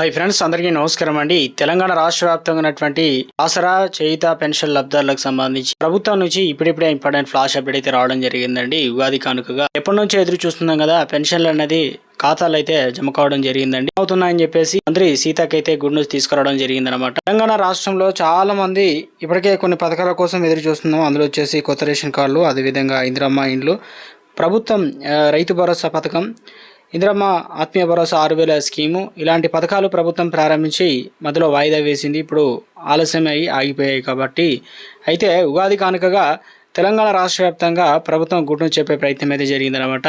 Hi friends అందరికీ నమస్కారం అండి. తెలంగాణ రాష్ట్ర వ్యాప్తంగా ఉన్నటువంటి ఆసరా చేయుత పెన్షన్ లబ్ధారులకు సంబంధించి ప్రభుత్వం నుంచి ఇప్పుడిప్పుడే ఇంపార్టెంట్ ఫ్లాష్ అప్డేట్ అయితే రావడం జరిగిందండి. ఉగాది కానుకగా ఎప్పటి నుంచో ఎదురు చూస్తున్నాం కదా పెన్షన్లు అనేది ఖాతాలు అయితే జమ కావడం జరిగిందండి. అవుతున్నాయని చెప్పేసి మంత్రి సీతకైతే అయితే గుడ్ న్యూస్ తీసుకురావడం జరిగిందనమాట తెలంగాణ రాష్ట్రంలో చాలా మంది ఇప్పటికే కొన్ని పథకాల కోసం ఎదురు చూస్తున్నాం. అందులో వచ్చేసి కొత్త రేషన్ కార్డులు అదేవిధంగా ఇందిరమ్మ ఇండ్లు ప్రభుత్వం రైతు భరోసా పథకం ఇందిరమ్మ ఆత్మీయ భరోసా ఆరు వేల స్కీము. ఇలాంటి పథకాలు ప్రభుత్వం ప్రారంభించి మధ్యలో వాయిదా వేసింది. ఇప్పుడు ఆలస్యమై ఆగిపోయాయి కాబట్టి. అయితే ఉగాది కానుకగా తెలంగాణ రాష్ట్ర వ్యాప్తంగా ప్రభుత్వం గుడ్డు చెప్పే ప్రయత్నం అయితే జరిగిందనమాట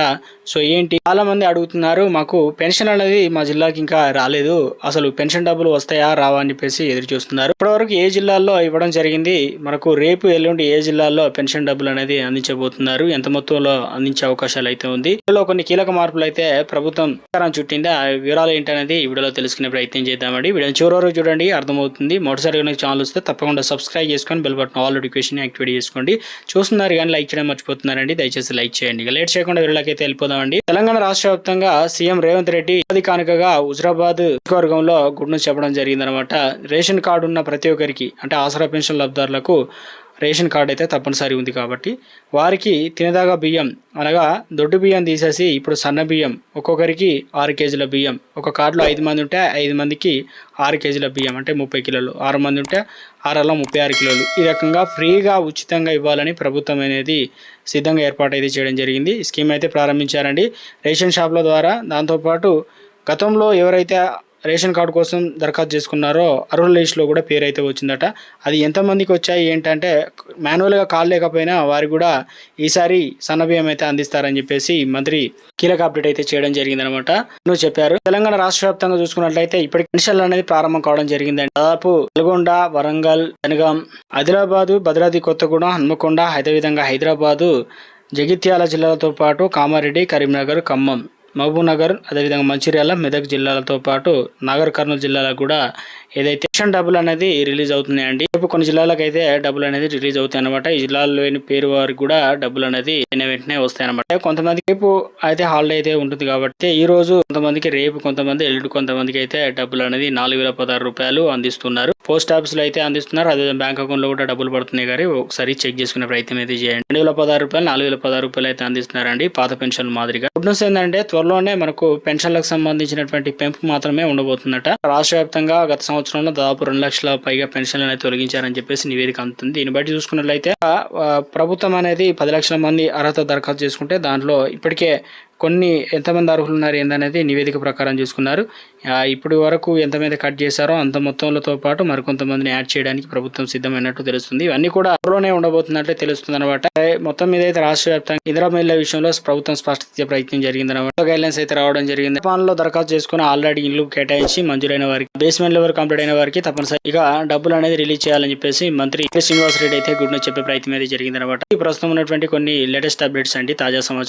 సో ఏంటి? చాలా మంది అడుగుతున్నారు మాకు పెన్షన్ అనేది మా జిల్లాకి ఇంకా రాలేదు. అసలు పెన్షన్ డబ్బులు వస్తాయా రావా అని చెప్పేసి ఎదురు చూస్తున్నారు. ఇప్పటివరకు ఏ జిల్లాల్లో ఇవ్వడం జరిగింది? మనకు రేపు ఎల్లుండి ఏ జిల్లాల్లో పెన్షన్ డబ్బులు అనేది అందించబోతున్నారు? ఎంత మొత్తంలో అందించే అవకాశాలు అయితే ఉంది? ఇందులో కొన్ని కీలక మార్పులు అయితే ప్రభుత్వం శ్రీకారం చుట్టింది? ఆ వివరాలు ఏంటనేది వీడియోలో తెలుసుకునే ప్రయత్నం చేద్దామండి. వీడియో చివరి చూడండి అర్థమవుతుంది. మొదటిసారి కనుక ఛానల్ వస్తే తప్పకుండా సబ్స్క్రైబ్ చేసుకొని bell button all notification activate చేసుకోండి. చూస్తున్నారు కానీ లైక్ చేయడం మర్చిపోతున్నారండి. దయచేసి లైక్ చేయండి. ఇక లేట్ చేయకుండా వీళ్ళకైతే వెళ్ళిపోదామండి. తెలంగాణ రాష్ట్ర వ్యాప్తంగా సీఎం రేవంత్ రెడ్డి అది కానుకగా హుజరాబాద్ నియోజకవర్గంలో గుడ్ను చెప్పడం జరిగిందనమాట. రేషన్ కార్డు ఉన్న ప్రతి ఒక్కరికి అంటే ఆసరా పెన్షన్ లబ్ధారులకు రేషన్ కార్డు అయితే తప్పనిసరి ఉంది కాబట్టి వారికి తినదాగా బియ్యం అనగా దొడ్డు బియ్యం తీసేసి ఇప్పుడు సన్న బియ్యం ఒక్కొక్కరికి ఆరు కేజీల బియ్యం ఒక కార్డులో ఐదు మంది ఉంటే ఐదు మందికి ఆరు కేజీల బియ్యం అంటే ముప్పై కిలోలు ఆరు మంది ఉంటే ఆరల్లో ముప్పై ఆరు కిలోలు. ఈ రకంగా ఫ్రీగా ఉచితంగా ఇవ్వాలని ప్రభుత్వం అనేది సిద్ధంగా ఏర్పాటు అయితే చేయడం జరిగింది. స్కీమ్ అయితే ప్రారంభించారండి. రేషన్ షాప్ల ద్వారా దాంతోపాటు గతంలో ఎవరైతే రేషన్ కార్డు కోసం దరఖాస్తు చేసుకున్నారో అర్హుల లిస్టులో కూడా పేరు అయితే వచ్చిందట. అది ఎంతమందికి వచ్చాయి ఏంటంటే మాన్యువల్గా కాల్ లేకపోయినా వారు కూడా ఈసారి సన్నబియ్యం అయితే అందిస్తారని చెప్పేసి మంత్రి కీలక అప్డేట్ అయితే చేయడం జరిగిందనమాట నువ్వు చెప్పారు తెలంగాణ రాష్ట్ర వ్యాప్తంగా చూసుకున్నట్లయితే ఇప్పటికి పెన్షన్లు అనేది ప్రారంభం కావడం జరిగిందండి. దాదాపు నల్గొండ వరంగల్ జనగాం ఆదిలాబాదు భద్రాద్రి కొత్తగూడెం హన్మకొండ అదేవిధంగా హైదరాబాదు జగిత్యాల జిల్లాలతో పాటు కామారెడ్డి కరీంనగర్ ఖమ్మం మహబూబ్ నగర్ అదేవిధంగా మంచిర్యాల మెదక్ జిల్లాలతో పాటు నాగర్ కర్నూలు జిల్లాలకు కూడా ఏదైతే రేషన్ డబ్బులు అనేది రిలీజ్ అవుతున్నాయండి రేపు కొన్ని జిల్లాలకు అయితే డబ్బులు అనేది రిలీజ్ అవుతాయి అనమాట ఈ లేని పేరు వారికి కూడా డబ్బులు అనేది వెంటనే వస్తాయి అనమాట కొంతమందికి రేపు అయితే హాలిడే అయితే ఉంటుంది కాబట్టి ఈ రోజు కొంతమందికి రేపు కొంతమంది ఎల్లుడు కొంతమందికి అయితే డబ్బులు అనేది నాలుగు వేల పదహారు రూపాయలు అందిస్తున్నారు. పోస్ట్ ఆఫీస్లో అయితే అందిస్తున్నారు. అదే బ్యాంక్ అకౌంట్లో కూడా డబ్బులు పడుతున్నాయి కానీ ఒకసారి చెక్ చేసుకునే ప్రయత్నం అయితే చేయండి. రెండు వేల పదహారు రూపాయలు నాలుగు వేల పదహారు రూపాయలు అయితే అందిస్తున్నారండి. పాత పెన్షన్ మాదిరిగా గుడ్ న్యూస్ ఏంటంటే త్వరలోనే మనకు పెన్షన్లకు సంబంధించినటువంటి పెంపు మాత్రమే ఉండబోతుందట. రాష్ట్ర వ్యాప్తంగా గత సంవత్సరంలో దాదాపు రెండు లక్షల పైగా పెన్షన్లు అనేది తొలగించారని చెప్పేసి నివేదిక అందుతుంది. దీన్ని బట్టి చూసుకున్నట్లయితే ప్రభుత్వం అనేది పది లక్షల మంది అర్హత దరఖాస్తు చేసుకుంటే దాంట్లో ఇప్పటికే కొన్ని ఎంతమంది అర్హులు ఉన్నారు ఏందనేది నివేదిక ప్రకారం చూసుకున్నారు. ఇప్పటి వరకు ఎంతమంది కట్ చేశారో అంత మొత్తంలో పాటు మరికొంతమందిని యాడ్ చేయడానికి ప్రభుత్వం సిద్ధమైనట్టు తెలుస్తుంది. ఇవన్నీ కూడా త్వరలోనే ఉండబోతున్నట్లే తెలుస్తుంది అనమాట మొత్తం మీద అయితే రాష్ట్ర వ్యాప్తంగా ఇందిరా మహిళల విషయంలో ప్రభుత్వం స్పష్టత ప్రయత్నం జరిగింది అనమాట గైడ్లైన్స్ అయితే రావడం జరిగింది. జపాన్లో దరఖాస్తు చేసుకుని ఆల్రెడీ ఇల్లు కేటాయించి మంజూరైన వారికి బేస్మెంట్ లెవెల్ కంప్లీట్ అయిన వారికి తప్పనిసరిగా డబ్బులు అనేది రిలీజ్ చేయాలని చెప్పేసి మంత్రి శ్రీనివాస్ రెడ్డి అయితే గుడ్ న్యూస్ చెప్పే ప్రయత్నం అయితే జరిగింది అనమాట ప్రస్తుతం ఉన్నటువంటి కొన్ని లేటెస్ట్ అప్డేట్స్ అండి తాజా సమాచారం.